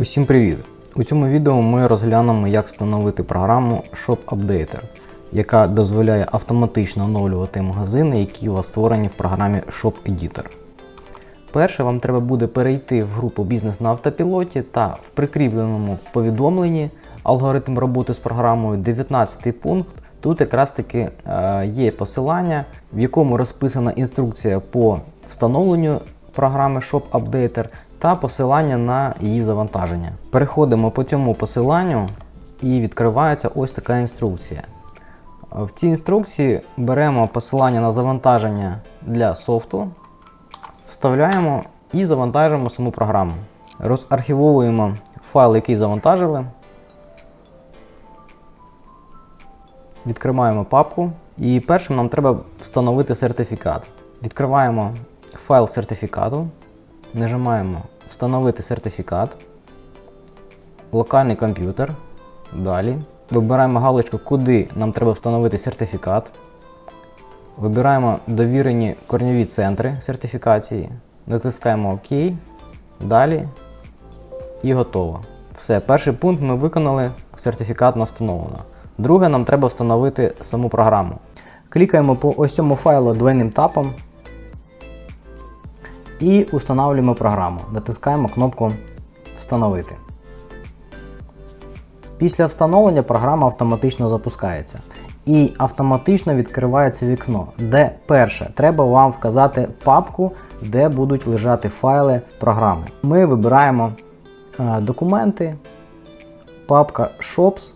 Усім привіт! У цьому відео ми розглянемо, як встановити програму Shop Updater, яка дозволяє автоматично оновлювати магазини, які у вас створені в програмі Shop Editor. Перше, вам треба буде перейти в групу Бізнес на автопілоті та в прикріпленому повідомленні алгоритм роботи з програмою 19 пункт. Тут якраз таки е, є посилання, в якому розписана інструкція по встановленню програми Shop Updater та посилання на її завантаження. Переходимо по цьому посиланню і відкривається ось така інструкція. В цій інструкції беремо посилання на завантаження для софту, вставляємо і завантажуємо саму програму. Розархівовуємо файл, який завантажили. Відкриваємо папку і першим нам треба встановити сертифікат. Відкриваємо файл сертифікату, нажимаємо Встановити сертифікат, локальний комп'ютер. Далі. Вибираємо галочку, куди нам треба встановити сертифікат. Вибираємо довірені корньові центри сертифікації. Натискаємо ОК. Далі. І готово. Все, перший пункт ми виконали, сертифікат встановлено. Друге, нам треба встановити саму програму. Клікаємо по ось цьому файлу двойним тапом і установлюємо програму. Натискаємо кнопку Встановити. Після встановлення програма автоматично запускається. І автоматично відкривається вікно, де перше треба вам вказати папку, де будуть лежати файли програми. Ми вибираємо е, документи, папка Shops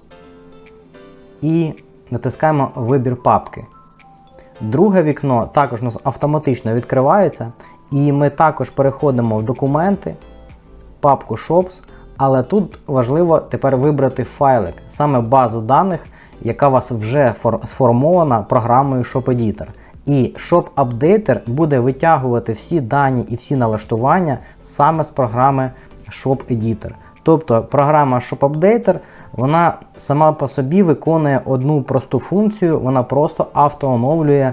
і натискаємо Вибір папки. Друге вікно також у нас автоматично відкривається, і ми також переходимо в документи, папку Shops, але тут важливо тепер вибрати файлик, саме базу даних, яка у вас вже сформована програмою Shop Editor. І Shop Updater буде витягувати всі дані і всі налаштування саме з програми Shop Editor. Тобто програма Shop Updater, вона сама по собі виконує одну просту функцію, вона просто автооновлює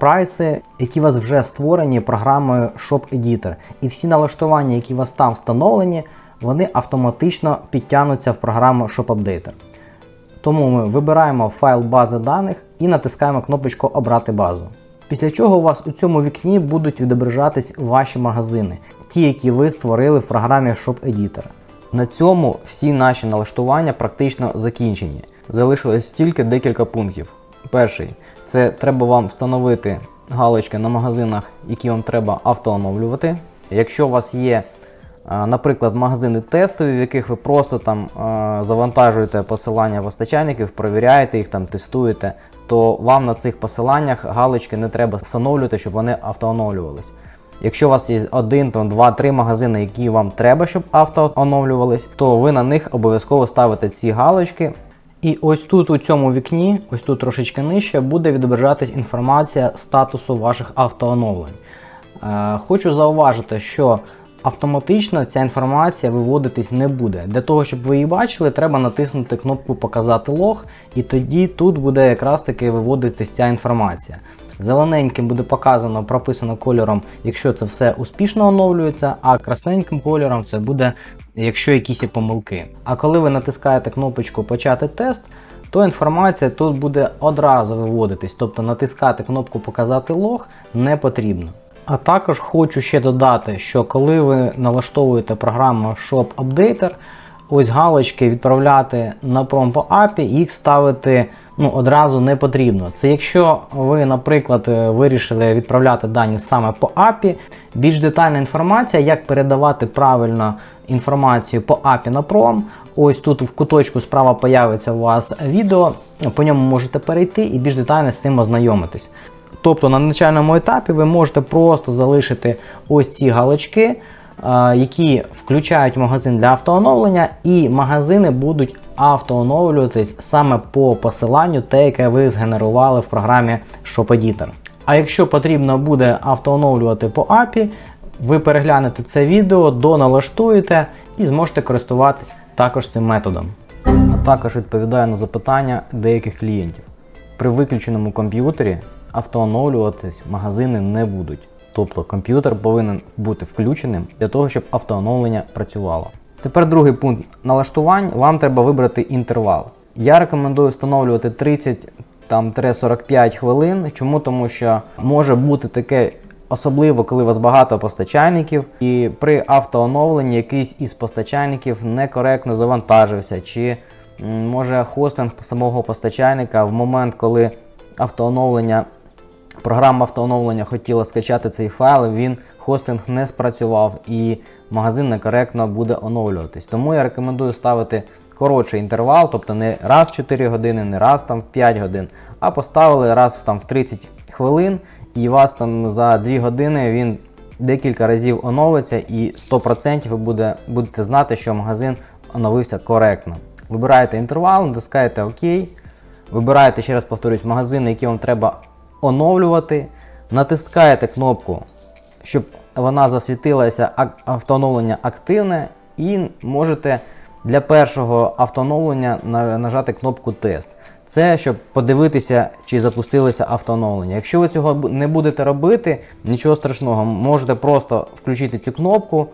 прайси, які у вас вже створені програмою Shop Editor. І всі налаштування, які у вас там встановлені, вони автоматично підтягнуться в програму Shop Updater. Тому ми вибираємо файл бази даних і натискаємо кнопочку Обрати базу. Після чого у вас у цьому вікні будуть відображатись ваші магазини, ті, які ви створили в програмі Shop Editor. На цьому всі наші налаштування практично закінчені. Залишилось тільки декілька пунктів. Перший це треба вам встановити галочки на магазинах, які вам треба автооновлювати. Якщо у вас є, наприклад, магазини тестові, в яких ви просто там завантажуєте посилання постачальників, провіряєте їх, там тестуєте, то вам на цих посиланнях галочки не треба встановлювати, щоб вони автооновлювались. Якщо у вас є один, два, три магазини, які вам треба, щоб автооновлювались, то ви на них обов'язково ставите ці галочки. І ось тут у цьому вікні, ось тут трошечки нижче, буде відображатись інформація статусу ваших автооновлень. Е, хочу зауважити, що автоматично ця інформація виводитись не буде. Для того, щоб ви її бачили, треба натиснути кнопку Показати лог, і тоді тут буде якраз таки виводитись ця інформація. Зелененьким буде показано, прописано кольором, якщо це все успішно оновлюється, а красненьким кольором це буде, якщо якісь помилки. А коли ви натискаєте кнопочку Почати тест, то інформація тут буде одразу виводитись, тобто натискати кнопку Показати лог не потрібно. А також хочу ще додати, що коли ви налаштовуєте програму Shop Updater, ось галочки відправляти на пром по API, їх ставити ну, одразу не потрібно. Це якщо ви, наприклад, е, вирішили відправляти дані саме по API, більш детальна інформація, як передавати правильно інформацію по API на пром. Ось тут в куточку справа появиться у вас відео, по ньому можете перейти і більш детально з цим ознайомитись. Тобто на начальному етапі ви можете просто залишити ось ці галочки, які включають магазин для автооновлення, і магазини будуть автооновлюватись саме по посиланню, те, яке ви згенерували в програмі Shop Editor. А якщо потрібно буде автооновлювати по API, ви переглянете це відео, доналаштуєте і зможете користуватись також цим методом. А також відповідаю на запитання деяких клієнтів. При виключеному комп'ютері автооновлюватись магазини не будуть. Тобто комп'ютер повинен бути включеним для того, щоб автооновлення працювало. Тепер другий пункт налаштувань. Вам треба вибрати інтервал. Я рекомендую встановлювати 30 там 45 хвилин. Чому? Тому що може бути таке, особливо коли у вас багато постачальників, і при автооновленні якийсь із постачальників некоректно завантажився, чи може хостинг самого постачальника в момент, коли автооновлення програма автооновлення хотіла скачати цей файл, він хостинг не спрацював і магазин некоректно буде оновлюватись. Тому я рекомендую ставити коротший інтервал, тобто не раз в 4 години, не раз там в 5 годин, а поставили раз там в 30 хвилин, і вас там за 2 години він декілька разів оновиться, і 100% ви буде, будете знати, що магазин оновився коректно. Вибираєте інтервал, натискаєте ОК. Вибираєте, ще раз повторюсь, магазини, які вам треба оновлювати. Натискаєте кнопку, щоб вона засвітилася автооновлення активне, і можете для першого автооновлення на- нажати кнопку Тест. Це щоб подивитися, чи запустилося автооновлення. Якщо ви цього не будете робити, нічого страшного, можете просто включити цю кнопку,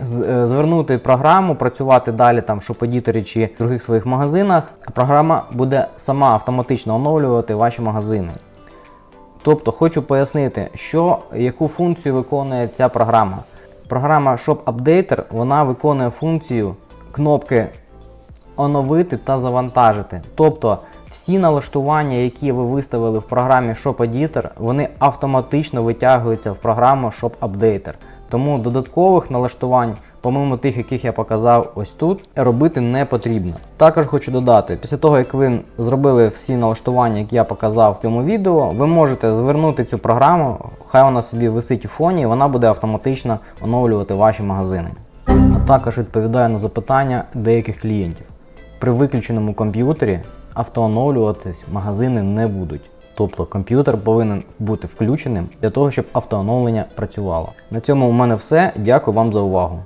е, звернути програму, працювати далі там в шопедіторі чи в других своїх магазинах, програма буде сама автоматично оновлювати ваші магазини. Тобто хочу пояснити, що яку функцію виконує ця програма. Програма Shop Updater вона виконує функцію кнопки оновити та завантажити. Тобто всі налаштування, які ви виставили в програмі Shop Editor, вони автоматично витягуються в програму Shop Updater. Тому додаткових налаштувань, помимо тих, яких я показав ось тут, робити не потрібно. Також хочу додати, після того як ви зробили всі налаштування, які я показав в цьому відео, ви можете звернути цю програму, хай вона собі висить у фоні, і вона буде автоматично оновлювати ваші магазини. А також відповідаю на запитання деяких клієнтів. При виключеному комп'ютері автооновлюватись магазини не будуть. Тобто комп'ютер повинен бути включеним для того, щоб автооновлення працювало. На цьому у мене все. Дякую вам за увагу.